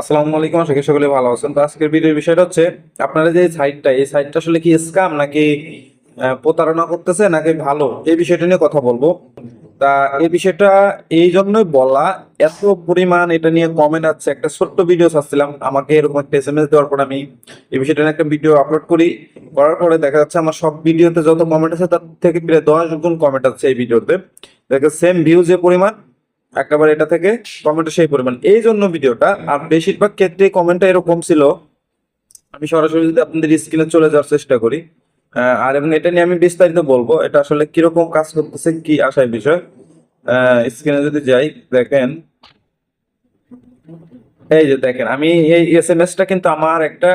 আসসালামু আলাইকুম, আশা করি সকলে ভালো আছেন। তো আজকের ভিডিওর বিষয়টা হচ্ছে, আপনারা যে সাইটটা এই সাইটটা আসলে কি স্ক্যাম নাকি প্রতারণা করতেছে নাকি ভালো? এই বিষয়টা নিয়ে কথা বলব। তা এই বিষয়টা এই জন্যই বলা, এত পরিমাণ এটা নিয়ে কমেন্ট আছে। একটা ছোট্ট ভিডিও ছাড়ছিলাম, আমাকে এরকম একটা এস এম এস দেওয়ার পর আমি এই বিষয়টা নিয়ে একটা ভিডিও আপলোড করি। করার পরে দেখা যাচ্ছে আমার সব ভিডিওতে যত কমেন্ট আছে, তার থেকে প্রায় দশ গুণ কমেন্ট আছে এই ভিডিওতে দেখে সেম ভিউ যে পরিমাণ। একেবারে এটা থেকে কমেন্ট সেই পরিমাণ। এই জন্য ভিডিওটা, আর বেশিরভাগ ক্ষেত্রে কমেন্টটা এরকম ছিল। আমি সরাসরি যদি আপনাদের স্ক্রিনে চলে যাওয়ার চেষ্টা করি আর এবং এটা নিয়ে আমি বিস্তারিত বলব, এটা আসলে কীরকম কাজ করতেছে, কি আশার বিষয়। স্ক্রিনে যদি যাই, দেখেন। এই যে দেখেন, আমি এই এস এম এসটা কিন্তু আমার একটা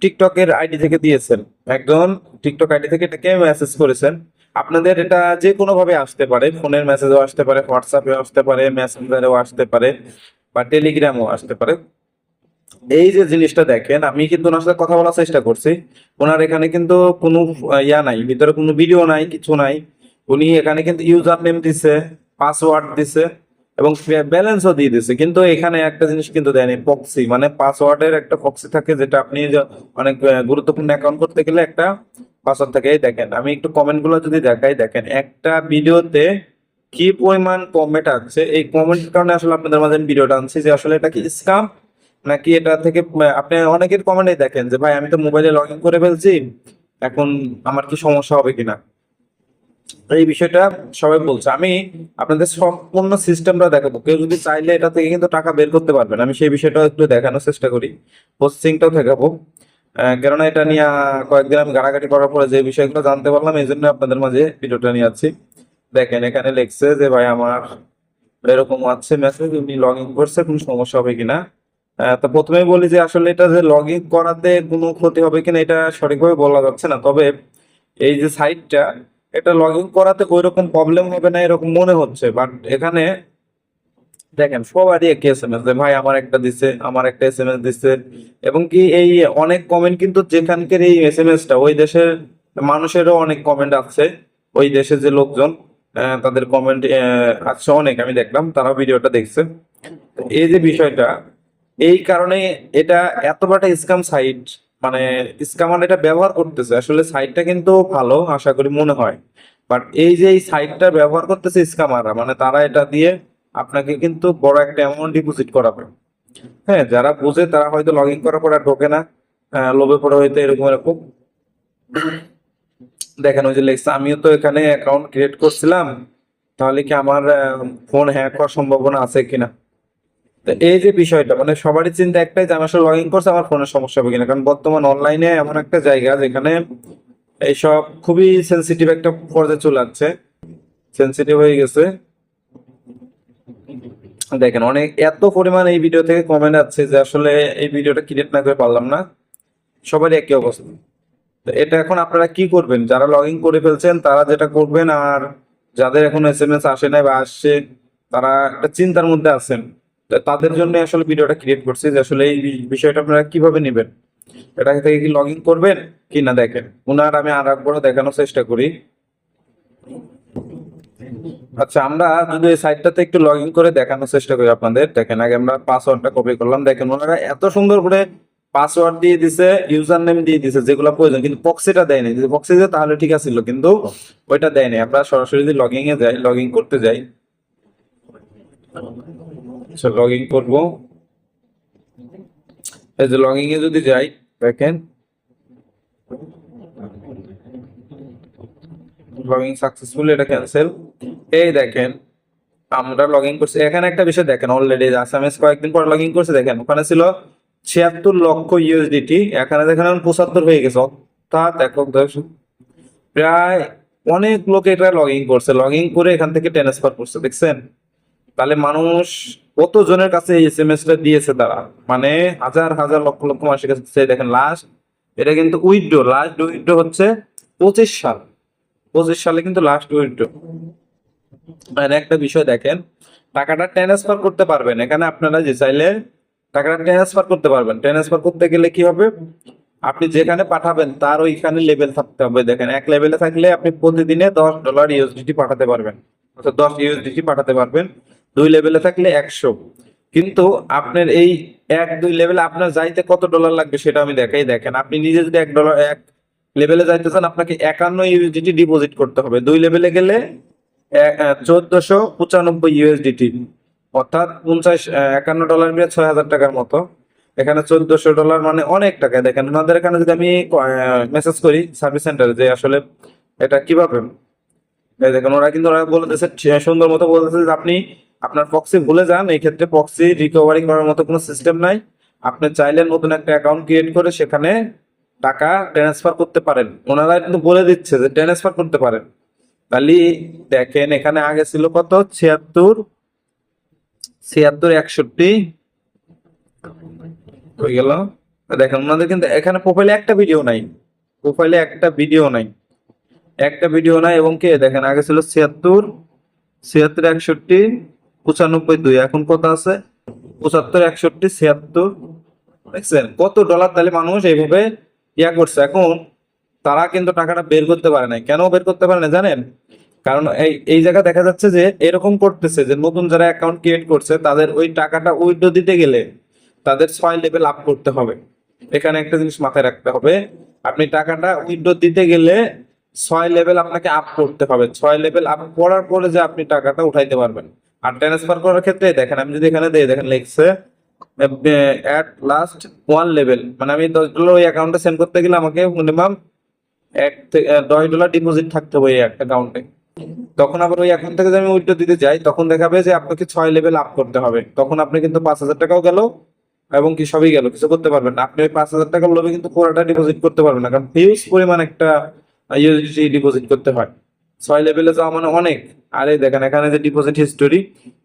টিকটকের আইডি থেকে দিয়েছেন। একজন টিকটক আইডি থেকে এটাকে মেসেজ করেছেন। আপনাদের এটা যে কোনো ভাবে আসতে পারে। ফোনের মেসেজও আসতে পারে হোয়াটসঅ্যাপেও আসতে পারে মেসেঞ্জারেও আসতে পারে বা টেলিগ্রামও আসতে পারে। এই যে জিনিসটা দেখেন, আমি কিন্তু ওনার সাথে কথা বলার চেষ্টা করছি। ওনার এখানে কিন্তু কোনো ইয়া নাই, ভিতরে কোনো ভিডিও নাই, কিছু নাই। উনি এখানে কিন্তু ইউজার নেম দিছে পাসওয়ার্ড দিছে এবং ব্যালেন্সও দিয়ে দিছে। কিন্তু এখানে একটা জিনিস কিন্তু দেয়নি পক্সি মানে পাসওয়ার্ডের একটা পক্সি থাকে যেটা আপনি অনেক গুরুত্বপূর্ণ অ্যাকাউন্ট করতে গেলে একটা পাসওয়ার্ড থাকে দেখেন। আমি একটু কমেন্টগুলো যদি দেখাই, দেখেন, একটা ভিডিওতে কি পরিমাণ কমেন্ট আছে এই কমেন্টের কারণে আসলে আপনাদের মাঝে আমি ভিডিওটা আনছি যে আসলে এটা কি স্কাম নাকি এটা থেকে, আপনি অনেকের কমেন্টে দেখেন যে, ভাই, আমি তো মোবাইলে লগ ইন করে ফেলছি, এখন আমার কি সমস্যা হবে কিনা? এই বিষয়টা সবাই বলছে। আমি আপনাদের সম্পূর্ণ সিস্টেমটা দেখাবো। কেউ যদি চাইলে এটা থেকে কিন্তু টাকা বের করতে পারবেন। আমি সেই বিষয়টা একটু দেখানোর চেষ্টা করি। পোস্টিংটাও দেখাবো। কেননা এটা নিয়ে কয়েকদিন আমি গাড়াগাড়ি করার পরে যে বিষয়গুলো জানতে পারলাম, এই জন্য আপনাদের মাঝে ভিডিওটা নিয়ে আসছি দেখেন, এখানে লিখছে যে, ভাই, আমার এরকম আছে মেসেজ উনি লগ ইন করছে, কোনো সমস্যা হবে কিনা? তো প্রথমেই বলি যে, আসলে এটা যে লগ ইন করাতে কোনো ক্ষতি হবে কিনা, এটা সঠিকভাবে বলা যাচ্ছে না। তবে এই যে সাইটটা এটা লগ ইন করাতে ওই রকম প্রবলেম হবে না, এরকম মনে হচ্ছে। বাট এখানে দেখেন সবারই একই এস এম এস ভাই, আমার একটা দিছে, আমার একটা এস এম এস দিছে। এবং কি এই অনেক কমেন্ট কিন্তু যেখানকার এই এস এম এসটা ওই দেশের মানুষেরও অনেক কমেন্ট আছে ওই দেশের যে লোকজন তাদের কমেন্ট আছে অনেক, আমি দেখলাম তারা ভিডিওটা দেখছে। এই যে বিষয়টা, এই কারণে এটা এত বড় স্ক্যাম সাইট মানে স্ক্যামার এটা ব্যবহার করতেছে। আসলে সাইটটা কিন্তু ভালো, আশা করি মনে হয়। বাট এই যে এই সাইটটা ব্যবহার করতেছে স্ক্যামাররা মানে তারা এটা দিয়ে আপনাকে কিন্তু বড় একটা অ্যামাউন্ট ডিপোজিট করাবে। হ্যাঁ যারা বোঝে তারা হয়তো লগ ইন করার পর আর ঢোকে না। লোভে পড়ে হয়তো এরকম এরকম। দেখেন, ওই যে লেখছে, আমিও তো এখানে অ্যাকাউন্ট ক্রিয়েট করছিলাম। তাহলে কি আমার ফোন হ্যাক হওয়ার সম্ভাবনা আছে কিনা? তো এই যে বিষয়টা মানে সবারই চিন্তা একটাই যে আমি আসলে লগ ইন করছে, আমার ফোনের সমস্যা হবে কিনা? কারণ বর্তমান অনলাইনে এমন একটা জায়গা যেখানে এইসব খুবই সেন্সিটিভ একটা পর্যায়ে চলে যাচ্ছে সেন্সিটিভ হয়ে গেছে। দেখেন, অনেক, এত পরিমাণ এই ভিডিও থেকে কমেন্ট আছে যে আসলে এই ভিডিওটা ক্রিয়েট না করে পারলাম না। সবারই একই অবস্থা। তো এটা এখন আপনারা কি করবেন? যারা লগ ইন করে ফেলছেন, তারা যেটা করবেন, আর যাদের এখন এস এম এস আসে নাই বা আসছে, তারা একটা চিন্তার মধ্যে আছেন। তাদের জন্য আসলে ভিডিওটা ক্রিয়েট করছি যে আসলে এই বিষয়টা আপনারা কীভাবে নেবেন? এটা থেকে কি লগ ইন করবেন কি না দেখেন? ওনার আমি আর একবার দেখানোর চেষ্টা করি। আচ্ছা আমরা যদি এই সাইটটাতে একটু লগ ইন করে দেখানোর চেষ্টা করি আপনাদের। দেখেন, আগে আমরা পাসওয়ার্ডটা কপি করলাম। দেখেন, ওনারা এত সুন্দর করে পাসওয়ার্ড দিয়ে দিছে ইউজার নেম দিয়ে দিছে, যেগুলো প্রয়োজন। কিন্তু প্রক্সিটা দেয়নি। যদি প্রক্সি দেয় তাহলে ঠিক আছিল, কিন্তু ওইটা দেয়নি। আমরা সরাসরি যদি লগ ইন এ যাই লগ ইন করতে যাই। আচ্ছা লগ ইন করব। এই যে লগ ইন এ যদি যাই, দেখেন। লগইন সাকসেসফুল এটা ক্যান্সেল এই দেখেন, আমরা লগ ইন করছি। এখানে একটা বিষয় দেখেন অলরেডি আসামিস কয়েকদিন পর লগ ইন করছে, দেখেন, ওখানে ছিল ছিয়াত্তর লক্ষ ইউএসডিটি এখানে দেখেন পঁচাত্তর হয়ে গেছে। অর্থাৎ একক প্রায় অনেক লোক এটা লগ ইন করছে। লগ ইন করে এখান থেকে ট্রান্সফার করছে, দেখছেন? তাহলে মানুষ কত জনের কাছে এই এস দিয়েছে তারা? মানে হাজার হাজার, লক্ষ লক্ষ মানুষের কাছে দেখেন লাস্ট এটা কিন্তু উইথড্র লাস্ট উইথড্র হচ্ছে পঁচিশ সাল। পঁচিশ সালে কিন্তু লাস্ট উইথড্র আর একটা বিষয় দেখেন, টাকাটা ট্রান্সফার করতে পারবেন। এখানে আপনারা যে চাইলে টাকাটা ট্রান্সফার করতে পারবেন। ট্রান্সফার করতে গেলে কি হবে? আপনি যেখানে পাঠাবেন, তার ওইখানে লেভেল থাকতে হবে। দেখেন, এক লেভেলে থাকলে আপনি প্রতিদিনে দশ ডলার ইউএসডিটি পাঠাতে পারবেন। অর্থাৎ দশ ইউএসডিটি পাঠাতে পারবেন। দুই লেভেলে থাকলে একশো। কিন্তু আপনার এই এক, দুই লেভেলে আপনার যাইতে কত ডলার লাগবে সেটা আমি দেখাই। দেখেন, আপনি নিজে যদি এক ডলার এক লেভেলে যাইতে চান আপনাকে একান্ন ইউএসডিটি ডিপোজিট করতে হবে। দুই লেভেলে গেলে চোদ্দশো পঁচানব্বই ইউএসডিটি অর্থাৎ পঞ্চাশ একান্ন ডলার মিলে ছয় হাজার টাকার মতো। এখানে চোদ্দশো ডলার মানে অনেক টাকা। দেখেন, ওনাদের এখানে যদি আমি মেসেজ করি সার্ভিস সেন্টারে যে আসলে এটা কীভাবে দেখেন, ওরা কিন্তু ওরা বলতেছে সুন্দর মতো বলতেছে যে আপনি আপনার পক্সি ভুলে যান। এই ক্ষেত্রে পক্সি রিকভারি করার মতো কোনো সিস্টেম নাই। আপনি চাইলে নতুন একটা অ্যাকাউন্ট ক্রিয়েট করে সেখানে টাকা ট্রান্সফার করতে পারেন। ওনারা কিন্তু বলে দিচ্ছে যে ট্রান্সফার করতে পারেন। তাহলে দেখেন, এখানে আগে ছিল কত? ছিয়াত্তর। ছিয়াত্তর একষট্টি। হয়ে গেল। দেখেন, ওনাদের কিন্তু এখানে প্রোফাইলে একটা ভিডিও নাই। প্রোফাইলে একটা ভিডিও নাই। একটা ভিডিও নাই এবং কে? দেখেন, আগে ছিল ছিয়াত্তর ছিয়াত্তর একষট্টি, পঁচানব্বই দুই। এখন কত আছে? পঁচাত্তর একষট্টি, ছিয়াত্তর। দেখছেন, কত ডলার তাহলে মানুষ এইভাবে ইয়া করছে। এখন তারা কিন্তু টাকাটা বের করতে পারে না কেন বের করতে পারে না জানেন? কারণ এই এই জায়গা দেখা যাচ্ছে যে এরকম করতেছে যে নতুন যারা অ্যাকাউন্ট ক্রিয়েট করছে, তাদের ওই টাকাটা উইথড্র দিতে গেলে তাদের ছয় লেভেল আপ করতে হবে। এখানে একটা জিনিস মাথায় রাখতে হবে, আপনি টাকাটা উইথড্র দিতে গেলে ছয় লেভেল আপনাকে আপ করতে হবে। ছয় লেভেল আপ করার পরে যে আপনি টাকাটা উঠাইতে পারবেন। আর ট্রান্সফার করার ক্ষেত্রে দেখেন, আমি যদি এখানে দিই, দেখেন লিখছে অ্যাট লাস্ট ওয়ান লেভেল মানে আমি দশ ডলার ওই অ্যাকাউন্টে সেন্ড করতে গেলে আমাকে মিনিমাম এক থেকে দশ ডলার ডিপোজিট থাকতে হবে এই অ্যাকাউন্টে তখন আবার ওই অ্যাকাউন্ট থেকে যদি আমি উইথড্র দিতে যাই, তখন দেখাবে যে আপনাকে ছয় লেভেল আপ করতে হবে। তখন আপনি কিন্তু পাঁচ হাজার টাকাও গেল এবং কি সবই গেল, কিছু করতে পারবেন না। আপনি ওই পাঁচ হাজার টাকার লোভে কিন্তু পুরোটা ডিপোজিট করতে পারবেন না, কারণ হিউজ পরিমাণ একটা ইউএসডি ডিপোজিট করতে হয়। ছয় লেভেলে যাওয়া মানে অনেক। আর দেখেন, এখানে যে ডিপোজিট হিস্টোরি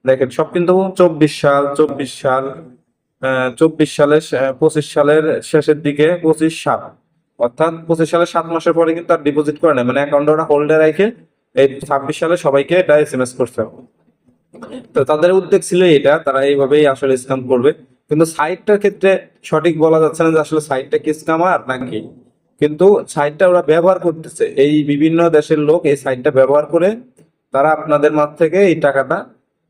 দেখেন, সব কিন্তু চব্বিশ সাল চব্বিশ সাল চব্বিশ সালের পঁচিশ সালের শেষের দিকে পঁচিশ সাল। অর্থাৎ পঁচিশ সালের সাত মাসের পরে কিন্তু আর ডিপোজিট করে না মানে অ্যাকাউন্ট ওরা হোল্ডে রেখে এই ছাব্বিশ সালে সবাইকে এটা এস এম এস করছে তো তাদের উদ্যোগ ছিল এটা, তারা এইভাবেই আসলে স্ক্যাম করবে। কিন্তু সাইটটার ক্ষেত্রে সঠিক বলা যাচ্ছে না যে আসলে সাইটটা কি স্ক্যামার নাকি। কিন্তু সাইটটা ওরা ব্যবহার করতেছে। এই বিভিন্ন দেশের লোক এই সাইটটা ব্যবহার করে তারা আপনাদের মাঠ থেকে এই টাকাটা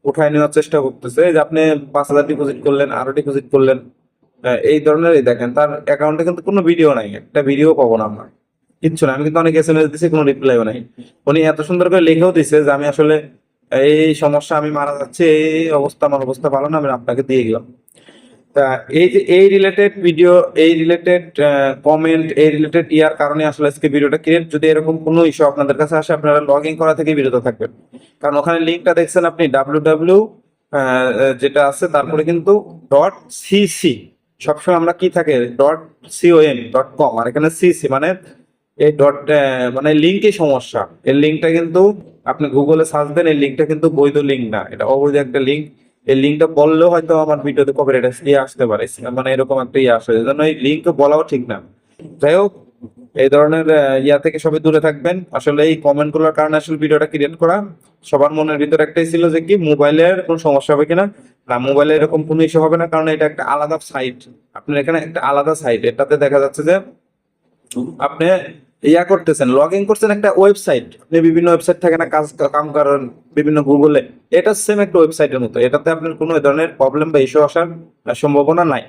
উঠায় নেওয়ার চেষ্টা করতেছে। যে আপনি পাঁচ হাজার ডিপোজিট করলেন, আরও ডিপোজিট করলেন এই ধরনের এই দেখেন, তার অ্যাকাউন্টে কিন্তু কোনো ভিডিও নাই, একটা ভিডিও পাবো না আমরা। কিচ্ছু না আমি কিন্তু অনেক এস এম এস দিছি, কোনো রিপ্লাইও নাই। উনি এত সুন্দর করে লিখেও দিছে যে আমি আসলে এই সমস্যা, আমি মারা যাচ্ছে, এই অবস্থা, আমার অবস্থা ভালো না, আমি আপনাকে দিয়ে গেলাম। তা এই যে, এই রিলেটেড ভিডিও এই রিলেটেড কমেন্ট এই রিলেটেড ইয়ার কারণে আসলে আজকে ভিডিওটা ক্রিয়েট যদি এরকম কোনো ইস্যু আপনাদের কাছে আসে, আপনারা লগ ইন করা থেকে বিরত থাকবেন। কারণ ওখানে লিঙ্কটা দেখছেন আপনি ডাব্লিউ ডাব্লিউ যেটা আছে, তারপরে কিন্তু ডট সিসি সবসময় আমরা কি থাকে dot C O M dot com আর এখানে সিসি মানে এই ডট মানে লিঙ্কই সমস্যা। এর লিঙ্কটা কিন্তু আপনি গুগলে সার্চ দেন এই লিঙ্কটা কিন্তু বৈধ লিঙ্ক না। এটা অবৈধ একটা লিঙ্ক এই লিঙ্কটা বললেও হয়তো আমার ভিডিওতে কপিরাইট ইয়ে আসতে পারে। মানে এরকম একটা ইয়ে আসে। এই জন্য এই লিঙ্ক বলাও ঠিক না। যাই হোক এই ধরনের ইয়া থেকে সবাই দূরে থাকবেন। আসলে এই কমেন্টগুলোর কারণে আসলে ভিডিওটা ক্রিয়েট করা। সবার মনের ভিতর একটাই ছিল যে কি, মোবাইলের কোনো সমস্যা হবে কিনা? না, মোবাইলে এরকম কোনো ইস্যু হবে না, কারণ এটা একটা আলাদা সাইট আপনার এখানে একটা আলাদা সাইট এটাতে দেখা যাচ্ছে যে আপনি ইয়া করতেছেন লগ ইন করছেন একটা ওয়েবসাইট আপনি বিভিন্ন ওয়েবসাইট থাকে না, কাজ, কাম করেন, বিভিন্ন গুগলে এটা সেম একটা ওয়েবসাইটের মতো। এটাতে আপনার কোনো ধরনের প্রবলেম বা ইস্যু আসার সম্ভাবনা নাই।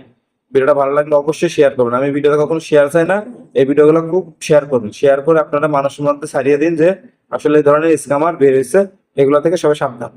ভিডিওটা ভালো লাগলে অবশ্যই শেয়ার করবেন। আমি ভিডিওটা কখনো শেয়ার চাই না, এই ভিডিওগুলো খুব শেয়ার করুন। শেয়ার করে আপনারা মানুষের মধ্যে সারিয়ে দিন যে আসলে এই ধরনের স্ক্যামার বের হয়েছে, এগুলো থেকে সবাই সাবধান।